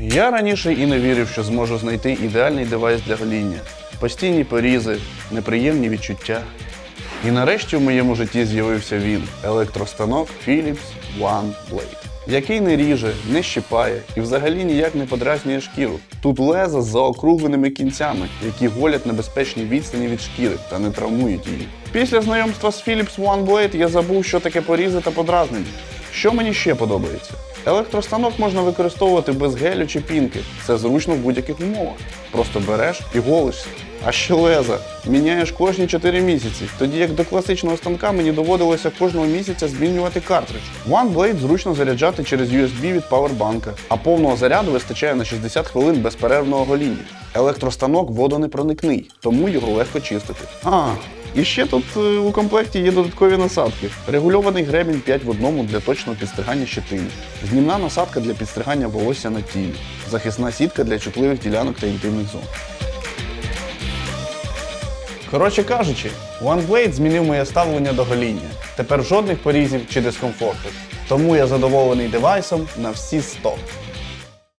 Я раніше і не вірив, що зможу знайти ідеальний девайс для гоління. Постійні порізи, неприємні відчуття. І нарешті в моєму житті з'явився він електростанок Philips One Blade, який не ріже, не щипає і взагалі ніяк не подразнює шкіру. Тут леза з заокругленими кінцями, які голять небезпечні відстані від шкіри та не травмують її. Після знайомства з Philips One Blade я забув, що таке порізи та подразнення. Що мені ще подобається? Електростанок можна використовувати без гелю чи пінки. Це зручно в будь-яких умовах. Просто береш і голишся. А ще леза міняєш кожні 4 місяці, тоді як до класичного станка мені доводилося кожного місяця змінювати картридж. OneBlade зручно заряджати через USB від павербанка, а повного заряду вистачає на 60 хвилин безперервного гоління. Електростанок водонепроникний, тому його легко чистити. А, і ще тут е, у комплекті є додаткові насадки. Регульований гребінь 5 в одному для точного підстригання щетини, знімна насадка для підстригання волосся на тілі, захисна сітка для чутливих ділянок та інтимних зон. Коротше кажучи, OneBlade змінив моє ставлення до гоління. Тепер жодних порізів чи дискомфорту. Тому я задоволений девайсом на всі 100.